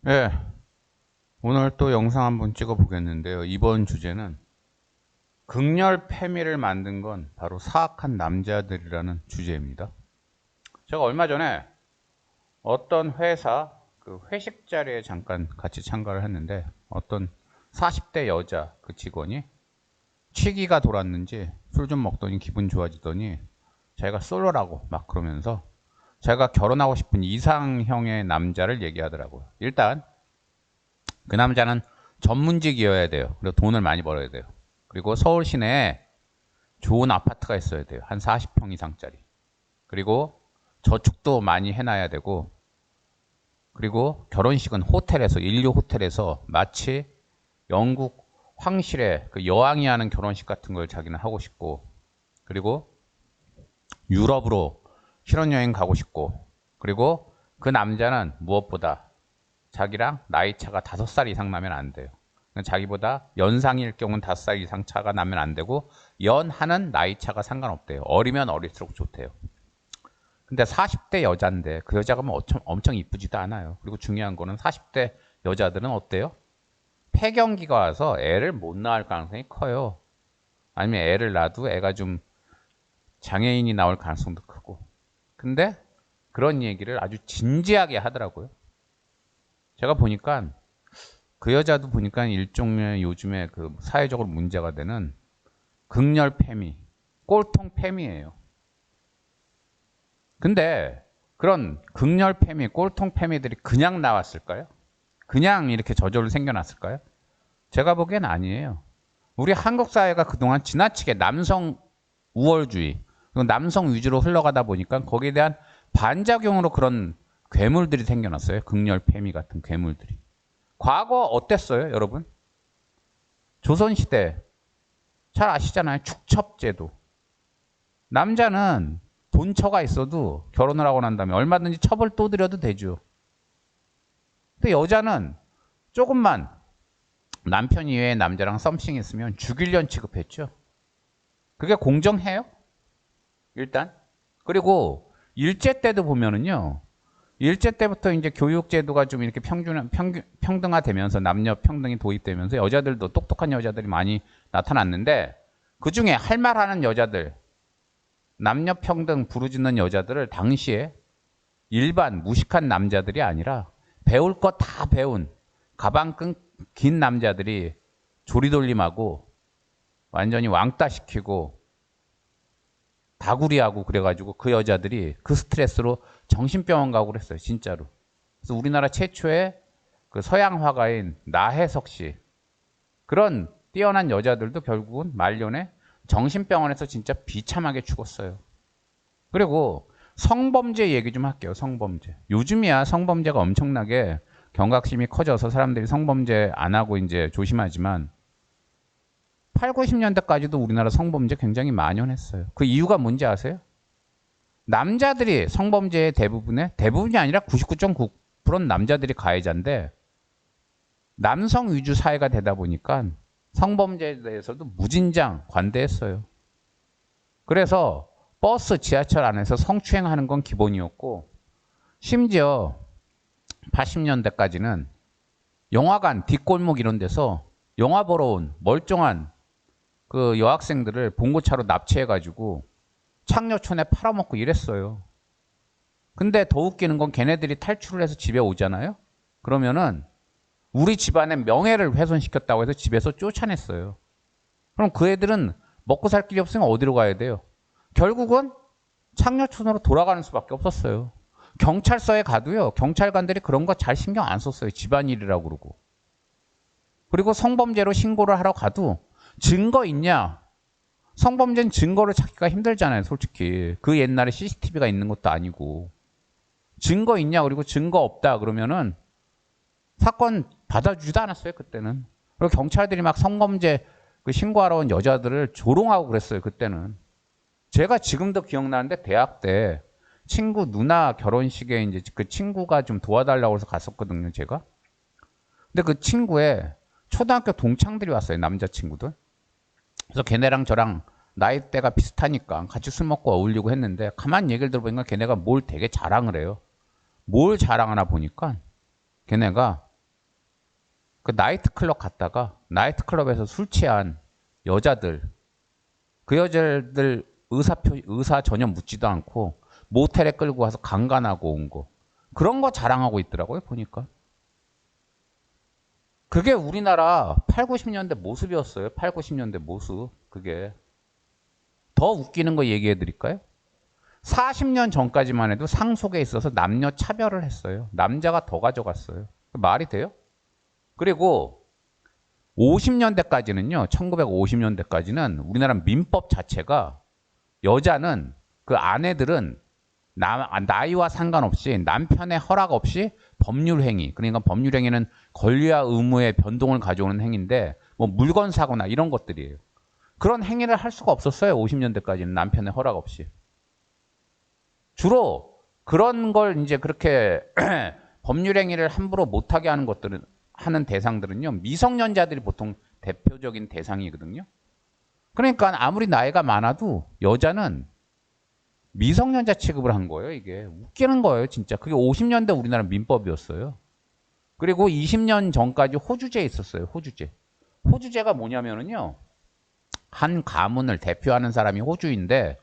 네. 오늘 또 영상 한번 찍어 보겠는데요. 이번 주제는 극렬 패미를 만든 건 바로 사악한 남자들이라는 주제입니다. 제가 얼마 전에 어떤 회사 그 회식 자리에 잠깐 같이 참가를 했는데 어떤 40대 여자 그 직원이 취기가 돌았는지 술 좀 먹더니 기분 좋아지더니 자기가 솔로라고 막 그러면서 자기가 결혼하고 싶은 이상형의 남자를 얘기하더라고요. 일단 그 남자는 전문직이어야 돼요. 그리고 돈을 많이 벌어야 돼요. 그리고 서울 시내에 좋은 아파트가 있어야 돼요. 한 40평 이상짜리. 그리고 저축도 많이 해놔야 되고 그리고 결혼식은 호텔에서 인류 호텔에서 마치 영국 황실의 그 여왕이 하는 결혼식 같은 걸 자기는 하고 싶고 그리고 유럽으로 실혼여행 가고 싶고 그리고 그 남자는 무엇보다 자기랑 나이 차가 다섯 살 이상 나면 안 돼요. 자기보다 연상일 경우는 다섯 살 이상 차가 나면 안 되고 연하는 나이 차가 상관없대요. 어리면 어릴수록 좋대요. 근데 40대 여자인데 그 여자가 뭐 엄청 이쁘지도 않아요. 그리고 중요한 거는 40대 여자들은 어때요? 폐경기가 와서 애를 못 낳을 가능성이 커요. 아니면 애를 낳아도 애가 좀 장애인이 나올 가능성도 크고. 근데 그런 얘기를 아주 진지하게 하더라고요. 제가 보니까 그 여자도 보니까 일종의 요즘에 그 사회적으로 문제가 되는 극렬 패미, 꼴통 패미예요. 근데 그런 극렬 패미, 꼴통 패미들이 그냥 나왔을까요? 그냥 이렇게 저절로 생겨났을까요? 제가 보기엔 아니에요. 우리 한국 사회가 그동안 지나치게 남성 우월주의, 남성 위주로 흘러가다 보니까 거기에 대한 반작용으로 그런 괴물들이 생겨났어요. 극렬 패미 같은 괴물들이. 과거 어땠어요, 여러분? 조선시대 잘 아시잖아요. 축첩제도. 남자는 돈처가 있어도 결혼을 하고 난 다음에 얼마든지 첩을 또 드려도 되죠. 근데 여자는 조금만 남편 이외의 남자랑 썸씽 했으면 죽일년 취급했죠. 그게 공정해요? 일단. 그리고 일제 때도 보면은요. 일제 때부터 이제 교육 제도가 좀 이렇게 평균, 평균, 평등화 되면서 남녀 평등이 도입되면서 여자들도 똑똑한 여자들이 많이 나타났는데 그 중에 할 말 하는 여자들, 남녀 평등 부르짖는 여자들을 당시에 일반 무식한 남자들이 아니라 배울 거 다 배운 가방 끈 긴 남자들이 조리돌림하고 완전히 왕따 시키고 다구리하고 그래가지고 그 여자들이 그 스트레스로 정신병원 가고 그랬어요, 진짜로. 그래서 우리나라 최초의 그 서양 화가인 나혜석 씨 그런 뛰어난 여자들도 결국은 말년에 정신병원에서 진짜 비참하게 죽었어요. 그리고 성범죄 얘기 좀 할게요. 성범죄. 요즘이야 성범죄가 엄청나게 경각심이 커져서 사람들이 성범죄 안 하고 이제 조심하지만 8, 90년대까지도 우리나라 성범죄 굉장히 만연했어요. 그 이유가 뭔지 아세요? 남자들이 성범죄의 대부분의 대부분이 아니라 99.9%는 남자들이 가해자인데 남성 위주 사회가 되다 보니까 성범죄에 대해서도 무진장 관대했어요. 그래서 버스, 지하철 안에서 성추행하는 건 기본이었고 심지어 80년대까지는 영화관, 뒷골목 이런 데서 영화 보러 온 멀쩡한 그 여학생들을 봉고차로 납치해가지고 창녀촌에 팔아먹고 이랬어요. 근데 더 웃기는 건 걔네들이 탈출을 해서 집에 오잖아요? 그러면은 우리 집안의 명예를 훼손시켰다고 해서 집에서 쫓아냈어요. 그럼 그 애들은 먹고 살 길이 없으면 어디로 가야 돼요? 결국은 창녀촌으로 돌아가는 수밖에 없었어요. 경찰서에 가도요, 경찰관들이 그런 거 잘 신경 안 썼어요. 집안일이라고 그러고. 그리고 성범죄로 신고를 하러 가도 증거 있냐? 성범죄는 증거를 찾기가 힘들잖아요, 솔직히. 그 옛날에 CCTV가 있는 것도 아니고. 증거 있냐? 그리고 증거 없다. 그러면은 사건 받아주지도 않았어요, 그때는. 그리고 경찰들이 막 성범죄 그 신고하러 온 여자들을 조롱하고 그랬어요, 그때는. 제가 지금도 기억나는데 대학 때 친구 누나 결혼식에 이제 그 친구가 좀 도와달라고 해서 갔었거든요, 제가. 근데 그 친구의 초등학교 동창들이 왔어요, 남자친구들. 그래서 걔네랑 저랑 나이대가 비슷하니까 같이 술 먹고 어울리고 했는데 가만 얘기를 들어보니까 걔네가 뭘 되게 자랑을 해요. 뭘 자랑하나 보니까 걔네가 그 나이트 클럽 갔다가 나이트 클럽에서 술 취한 여자들 그 여자들 의사 표 의사 전혀 묻지도 않고 모텔에 끌고 가서 강간하고 온 거 그런 거 자랑하고 있더라고요 보니까 그게 우리나라 8, 90년대 모습이었어요. 8, 90년대 모습. 그게. 더 웃기는 거 얘기해 드릴까요? 40년 전까지만 해도 상속에 있어서 남녀 차별을 했어요. 남자가 더 가져갔어요. 말이 돼요? 그리고 50년대까지는요, 1950년대까지는 우리나라 민법 자체가 여자는 그 아내들은 나, 나이와 상관없이 남편의 허락 없이 법률 행위, 그러니까 법률 행위는 권리와 의무의 변동을 가져오는 행위인데 뭐 물건 사거나 이런 것들이에요. 그런 행위를 할 수가 없었어요. 50년대까지는 남편의 허락 없이. 주로 그런 걸 이제 그렇게 법률 행위를 함부로 못하게 하는 것들은 하는 대상들은요 미성년자들이 보통 대표적인 대상이거든요. 그러니까 아무리 나이가 많아도 여자는 미성년자 취급을 한 거예요. 이게 웃기는 거예요, 진짜. 그게 50년대 우리나라 민법이었어요. 그리고 20년 전까지 호주제 있었어요. 호주제. 호주제가 뭐냐면은요. 한 가문을 대표하는 사람이 호주인데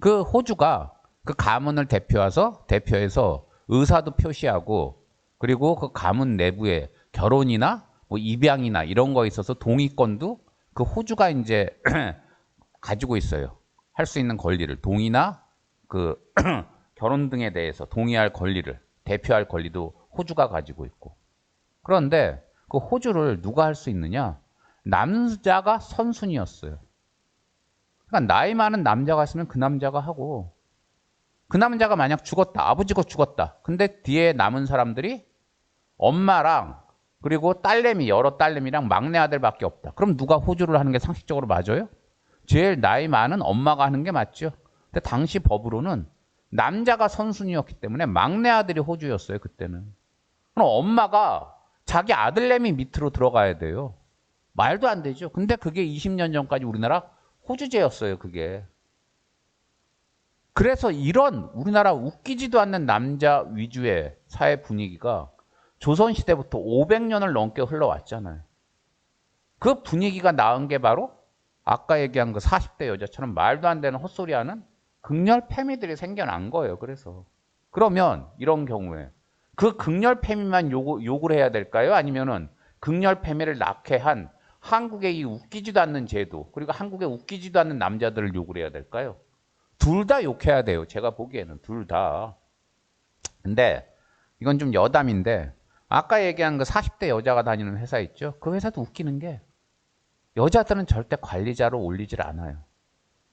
그 호주가 그 가문을 대표해서 대표해서 의사도 표시하고 그리고 그 가문 내부에 결혼이나 뭐 입양이나 이런 거에 있어서 동의권도 그 호주가 이제 가지고 있어요. 할 수 있는 권리를 동의나 그 결혼 등에 대해서 동의할 권리를 대표할 권리도 호주가 가지고 있고 그런데 그 호주를 누가 할 수 있느냐? 남자가 선순위였어요. 그러니까 나이 많은 남자가 있으면 그 남자가 하고 그 남자가 만약 죽었다 아버지가 죽었다 근데 뒤에 남은 사람들이 엄마랑 그리고 딸내미 여러 딸내미랑 막내 아들밖에 없다. 그럼 누가 호주를 하는 게 상식적으로 맞아요? 제일 나이 많은 엄마가 하는 게 맞죠. 근데 당시 법으로는 남자가 선순위였기 때문에 막내 아들이 호주였어요 그때는. 그럼 엄마가 자기 아들내미 밑으로 들어가야 돼요. 말도 안 되죠. 근데 그게 20년 전까지 우리나라 호주제였어요 그게. 그래서 이런 우리나라 웃기지도 않는 남자 위주의 사회 분위기가 조선시대부터 500년을 넘게 흘러왔잖아요. 그 분위기가 나은 게 바로 아까 얘기한 그 40대 여자처럼 말도 안 되는 헛소리 하는 극렬 패미들이 생겨난 거예요. 그래서. 그러면 이런 경우에 그 극렬 패미만 요구, 욕을 해야 될까요? 아니면은 극렬 패미를 낳게 한 한국의 이 웃기지도 않는 제도, 그리고 한국의 웃기지도 않는 남자들을 욕을 해야 될까요? 둘 다 욕해야 돼요. 제가 보기에는 둘 다. 근데 이건 좀 여담인데 아까 얘기한 그 40대 여자가 다니는 회사 있죠? 그 회사도 웃기는 게 여자들은 절대 관리자로 올리질 않아요.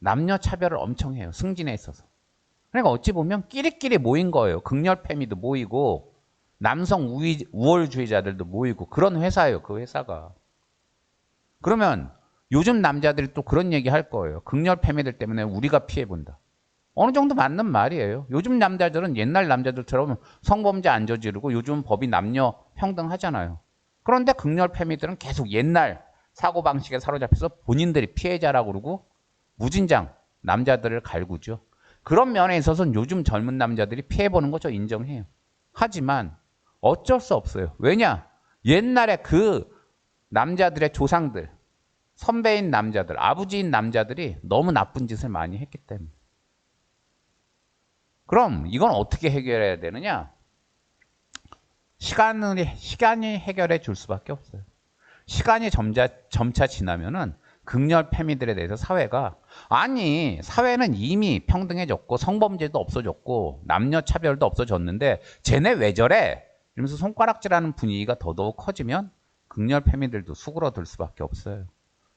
남녀 차별을 엄청 해요. 승진에 있어서. 그러니까 어찌 보면 끼리끼리 모인 거예요. 극렬 패미도 모이고 남성 우위, 우월주의자들도 모이고 그런 회사예요. 그 회사가. 그러면 요즘 남자들이 또 그런 얘기 할 거예요. 극렬 패미들 때문에 우리가 피해 본다. 어느 정도 맞는 말이에요. 요즘 남자들은 옛날 남자들처럼 성범죄 안 저지르고 요즘 법이 남녀 평등하잖아요. 그런데 극렬 패미들은 계속 옛날 사고방식에 사로잡혀서 본인들이 피해자라고 그러고 무진장 남자들을 갈구죠. 그런 면에 있어서는 요즘 젊은 남자들이 피해보는 거 저 인정해요. 하지만 어쩔 수 없어요. 왜냐? 옛날에 그 남자들의 조상들, 선배인 남자들, 아버지인 남자들이 너무 나쁜 짓을 많이 했기 때문에. 그럼 이건 어떻게 해결해야 되느냐? 시간이, 시간이 해결해 줄 수밖에 없어요. 시간이 점차, 점차 지나면은 극렬 패미들에 대해서 사회가 아니 사회는 이미 평등해졌고 성범죄도 없어졌고 남녀 차별도 없어졌는데 쟤네 왜 저래? 이러면서 손가락질하는 분위기가 더더욱 커지면 극렬 패미들도 수그러들 수밖에 없어요.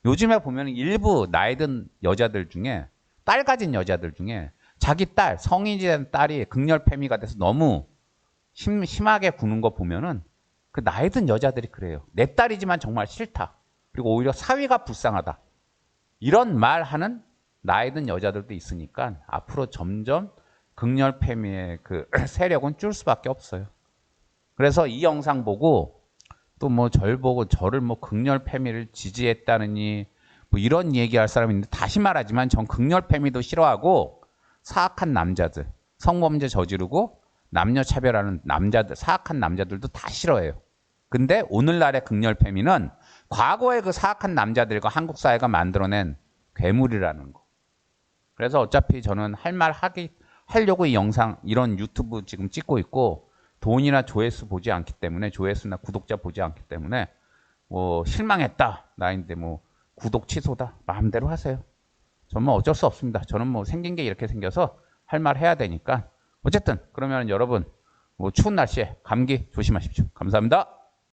요즘에 보면 일부 나이 든 여자들 중에 딸 가진 여자들 중에 자기 딸 성인이 된 딸이 극렬 패미가 돼서 너무 심, 심하게 구는 거 보면은 그 나이 든 여자들이 그래요. 내 딸이지만 정말 싫다. 그리고 오히려 사위가 불쌍하다. 이런 말 하는 나이 든 여자들도 있으니까 앞으로 점점 극렬 패미의 그 세력은 줄 수밖에 없어요. 그래서 이 영상 보고 또 뭐 절 보고 저를 뭐 극렬 패미를 지지했다느니 뭐 이런 얘기할 사람이 있는데 다시 말하지만 전 극렬 패미도 싫어하고 사악한 남자들, 성범죄 저지르고 남녀 차별하는 남자들, 사악한 남자들도 다 싫어해요. 근데 오늘날의 극렬 페미는 과거의 그 사악한 남자들과 한국 사회가 만들어낸 괴물이라는 거. 그래서 어차피 저는 할 말 하기 하려고 이 영상 이런 유튜브 지금 찍고 있고 돈이나 조회수 보지 않기 때문에 조회수나 구독자 보지 않기 때문에 뭐 실망했다 나인데 뭐 구독 취소다 마음대로 하세요. 저는 뭐 어쩔 수 없습니다. 저는 뭐 생긴 게 이렇게 생겨서 할 말 해야 되니까 어쨌든 그러면 여러분 뭐 추운 날씨에 감기 조심하십시오. 감사합니다.